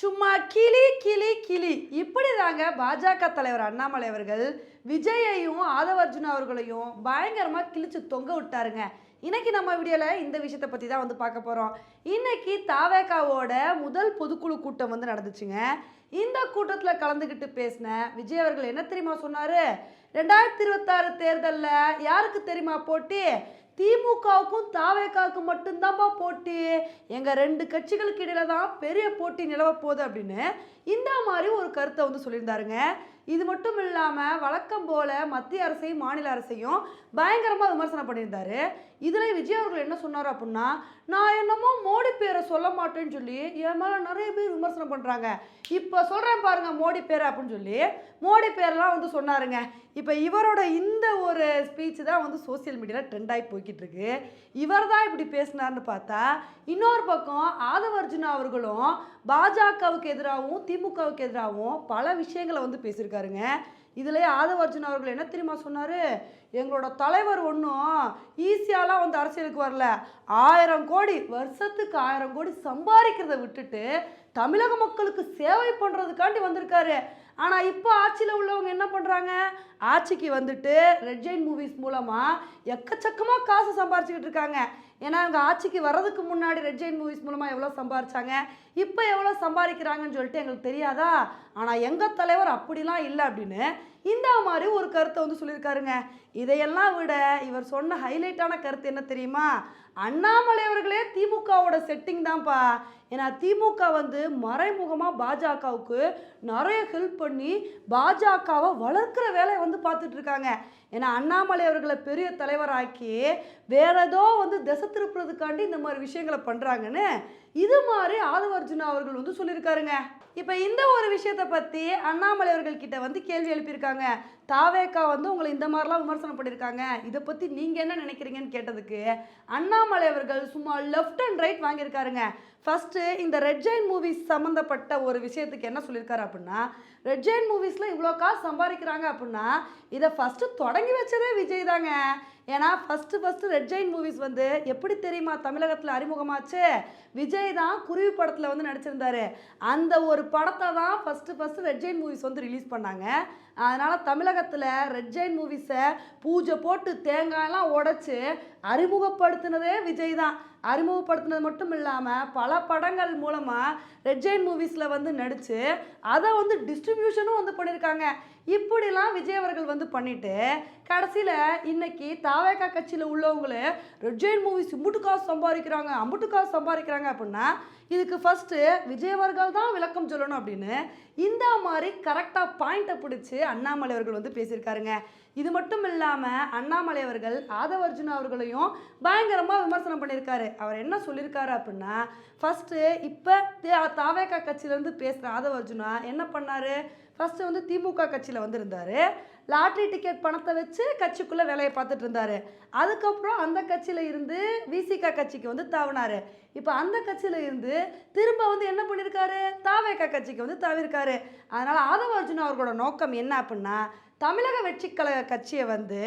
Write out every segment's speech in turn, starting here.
சும்மா கிளி கிளி கிளி. இப்படி தாங்க பாஜக தலைவர் அண்ணாமலை அவர்கள் விஜயையும் ஆதவர்ஜுன் அவர்களையும் பயங்கரமாக கிழிச்சு தொங்க விட்டாருங்க. இன்னைக்கு நம்ம வீடியோவில் இந்த விஷயத்தை பற்றி தான் வந்து பார்க்க போகிறோம் இன்னைக்கு தாவேகாவோட முதல் பொதுக்குழு கூட்டம் வந்து நடந்துச்சுங்க. இந்த கூட்டத்தில் கலந்துக்கிட்டு பேசின விஜய் அவர்கள் என்ன தெரியுமா சொன்னார்? ரெண்டாயிரத்தி இருபத்தாறு தேர்தலில் யாருக்கு தெரியுமா போட்டி? திமுகவுக்கும் தாவேக்காவுக்கும் மட்டும்தான்ப்பா போட்டி. எங்கள் ரெண்டு கட்சிகளுக்கு இடையில தான் பெரிய போட்டி நிலவ போகுது அப்படின்னு இந்த மாதிரி ஒரு கருத்தை வந்து சொல்லியிருந்தாருங்க. இது மட்டும் இல்லாமல் வழக்கம் போல மத்திய அரசையும் மாநில அரசையும் பயங்கரமாக விமர்சனம் பண்ணியிருந்தாரு. இதில் விஜய் அவர்கள் என்ன சொன்னார் அப்படின்னா நான் என்னமோ மோடி சொல்ல மாட்டேன்னு சொல்லி என் மேலே நிறைய பேர் விமர்சனம் பண்ணுறாங்க இப்போ சொல்கிறேன் பாருங்கள் மோடி பேர் அப்படின்னு சொல்லி. மோடி பேர்லாம் வந்து சொன்னாருங்க. இப்போ இவரோட இந்த ஒரு ஸ்பீச் தான் வந்து சோசியல் மீடியாவில் ட்ரெண்ட் ஆகி போய்கிட்டு இருக்கு. இவர் தான் இப்படி பேசினார்னு பார்த்தா இன்னொரு பக்கம் ஆதவர்ஜுனா அவர்களும் பாஜகவுக்கு எதிராகவும் திமுகவுக்கு எதிராகவும் பல விஷயங்களை வந்து பேசியிருக்காருங்க. இதுலேயே ஆதவர்ஜுன் அவர்கள் என்ன தெரியுமா சொன்னார்? எங்களோட தலைவர் ஒன்றும் ஈஸியாலாம் வந்து அரசியலுக்கு வரல. ஆயிரம் கோடி வருஷத்துக்கு ஆயிரம் கோடி சம்பாதிக்கிறத விட்டுட்டு தமிழக மக்களுக்கு சேவை பண்ணுறதுக்காண்டி வந்திருக்காரு. ஆனால் இப்போ ஆட்சியில் உள்ளவங்க என்ன பண்ணுறாங்க ஆட்சிக்கு வந்துட்டு ரெட் ஜெயின் மூவிஸ் மூலமாக எக்கச்சக்கமாக காசு சம்பாரிச்சுக்கிட்டு இருக்காங்க. ஏன்னா அவங்க ஆட்சிக்கு வர்றதுக்கு முன்னாடி ரெட் ஜெயின் மூவிஸ் மூலமாக எவ்வளோ சம்பாரிச்சாங்க? இப்போ எவ்வளோ சம்பாதிக்கிறாங்கன்னு சொல்லிட்டு எங்களுக்கு தெரியாதா? ஆனால் எங்கள் தலைவர் அப்படிலாம் இல்லை அப்படின்னு இந்த மாதிரி ஒரு கருத்தை வந்து சொல்லியிருக்காருங்க. இதையெல்லாம் விட இவர் சொன்ன ஹைலைட்டான கருத்து என்ன தெரியுமா? அண்ணாமலை அவர்களே திமுகவோட செட்டிங் தான்ப்பா. ஏன்னா திமுக வந்து மறைமுகமாக பாஜகவுக்கு நிறைய ஹெல்ப் பண்ணி பாஜகவை வளர்க்குற வேலையை வந்து பார்த்துட்ருக்காங்க ஏன்னா அண்ணாமலை அவர்களை பெரிய தலைவராக்கி வேற ஏதோ வந்து திசை திருப்புறதுக்காண்டி இந்த மாதிரி விஷயங்களை பண்ணுறாங்கன்னு இது மாதிரி ஆதவர்ஜுனா அவர்கள் வந்து சொல்லியிருக்காருங்க. இப்போ இந்த ஒரு விஷயத்தை பற்றி அண்ணாமலை அவர்கள்கிட்ட வந்து கேள்வி எழுப்பியிருக்காங்க. தாவேக்கா வந்து உங்களை இந்த மாதிரிலாம் விமர்சனம் பண்ணியிருக்காங்க. இதை பற்றி நீங்கள் என்ன நினைக்கிறீங்கன்னு கேட்டதுக்கு அண்ணாமலை அவர்கள் சும்மா லெஃப்ட் அண்ட் ரைட் வாங்கியிருக்காருங்க. ஃபஸ்ட்டு இந்த ரெட் ஜெயின் மூவிஸ் சம்மந்தப்பட்ட ஒரு விஷயத்துக்கு என்ன சொல்லியிருக்காரு அப்படின்னா ரெட் ஜெயின் மூவிஸில் இவ்வளோ காசு சம்பாதிக்கிறாங்க அப்படின்னா இதை ஃபஸ்ட்டு தொடங்கி வச்சதே விஜய் தாங்க. ஏன்னா first first Red Giant Movies வந்து எப்படி தெரியுமா தமிழகத்தில் அறிமுகமாச்சு? விஜய் தான் குருவி படத்தில் வந்து நடிச்சிருந்தாரு. அந்த ஒரு படத்தை தான் first first Red Giant Movies வந்து ரிலீஸ் பண்ணாங்க. அதனால் தமிழகத்தில் ரெட் ஜெயின் மூவிஸை பூஜை போட்டு தேங்காயெல்லாம் உடச்சி அறிமுகப்படுத்தினதே விஜய் தான். அறிமுகப்படுத்தினது மட்டும் இல்லாமல் பல படங்கள் மூலமாக ரெட் ஜெயின் மூவிஸில் வந்து நடித்து அதை வந்து டிஸ்ட்ரிபியூஷனும் வந்து பண்ணியிருக்காங்க இப்படிலாம் விஜய் அவர்கள் வந்து பண்ணிட்டு கடைசியில் இன்னைக்கு தாவேக்கா கட்சியில் உள்ளவங்களே ரெட்ஜெயின் மூவிஸ் இம்புட்டு காசு சம்பாதிக்கிறாங்க அம்புட்டு காசு சம்பாதிக்கிறாங்க அப்படின்னா இதுக்கு ஃபஸ்ட்டு விஜய் அவர்கள் தான் விளக்கம் சொல்லணும் அப்படின்னு இந்த மாதிரி கரெக்டாக பாயிண்ட்டை பிடிச்சி அண்ணாமலை அவர்கள் வந்து பேசியிருக்காருங்க. இது மட்டும் இல்லாமல் அண்ணாமலை அவர்கள் ஆதவர்ஜுனா அவர்களையும் பயங்கரமாக விமர்சனம் பண்ணியிருக்காரு. அவர் என்ன சொல்லியிருக்காரு அப்படின்னா ஃபஸ்ட்டு இப்போ தாவேக்கா கட்சியிலேருந்து பேசுகிற ஆதவர்ஜுனா என்ன பண்ணார்? ஃபஸ்ட்டு வந்து திமுக கட்சியில் வந்திருந்தார். லாட்ரி டிக்கெட் பணத்தை வச்சு கட்சிக்குள்ளே வேலையை பார்த்துட்டு இருந்தார். அதுக்கப்புறம் அந்த கட்சியில் இருந்து விசிகா கட்சிக்கு வந்து தாவினார். இப்போ அந்த கட்சியில் இருந்து திரும்ப வந்து என்ன பண்ணியிருக்காரு? தாவேக்கா கட்சிக்கு வந்து தாவிருக்காரு அதனால் ஆதவர்ஜுனா அவர்களோட நோக்கம் என்ன அப்படின்னா தமிழக வெற்றி கழக கட்சியை வந்து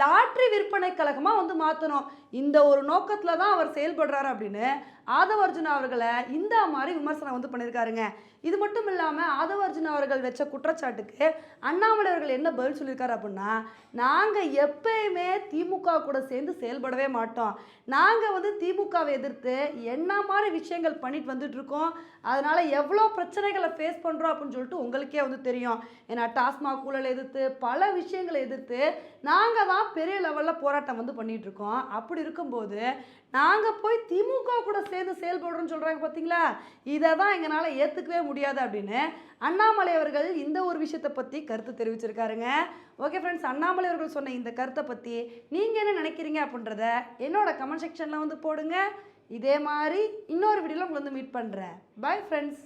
லாட்ரி விற்பனை கழகமாக வந்து மாற்றணும் இந்த ஒரு நோக்கத்தில் தான் அவர் செயல்படுறாரு அப்படின்னு ஆதவர்ஜுனா அவர்களை இந்த மாதிரி விமர்சனம் வந்து பண்ணியிருக்காருங்க. இது மட்டும் இல்லாமல் ஆதவர்ஜுனா அவர்கள் வச்ச குற்றச்சாட்டுக்கு அண்ணாமலை அவர்கள் என்ன பதில் சொல்லியிருக்காரு அப்படின்னா நாங்கள் எப்பயுமே திமுக கூட சேர்ந்து செயல்படவே மாட்டோம். நாங்கள் வந்து திமுகவை எதிர்த்து என்ன மாதிரி விஷயங்கள் பண்ணிட்டு வந்துட்டு இருக்கோம். அதனால் எவ்வளோ பிரச்சனைகளை ஃபேஸ் பண்ணுறோம் அப்படின்னு சொல்லிட்டு உங்களுக்கே வந்து தெரியும். ஏன்னா டாஸ்மாக் ஊழல் எதிர்த்து பல விஷயங்களை எதிர்த்து நாங்கள் தான் பெரிய லெவலில் போராட்டம் வந்து பண்ணிகிட்ருக்கோம் இருக்கோம். அப்படி இருக்கும்போது நாங்கள் போய் திமுக கூட சேர்ந்து செயல்படுறோம்னு சொல்கிறாங்க பார்த்தீங்களா இதை தான் எங்களால் ஏற்றுக்கவே முடியாது அப்படின்னு அண்ணாமலை அவர்கள் இந்த ஒரு விஷயத்தை பற்றி கருத்து தெரிவிச்சிருக்காருங்க. ஓகே ஃப்ரெண்ட்ஸ் அண்ணாமலை அவர்கள் சொன்ன இந்த கருத்தை பற்றி நீங்கள் என்ன நினைக்கிறீங்க அப்படின்றத என்னோட கமெண்ட் செக்ஷனில் வந்து போடுங்க. இதே மாதிரி இன்னொரு வீடியோவில் உங்களை வந்து மீட் பண்ணுறேன் பாய் ஃப்ரெண்ட்ஸ்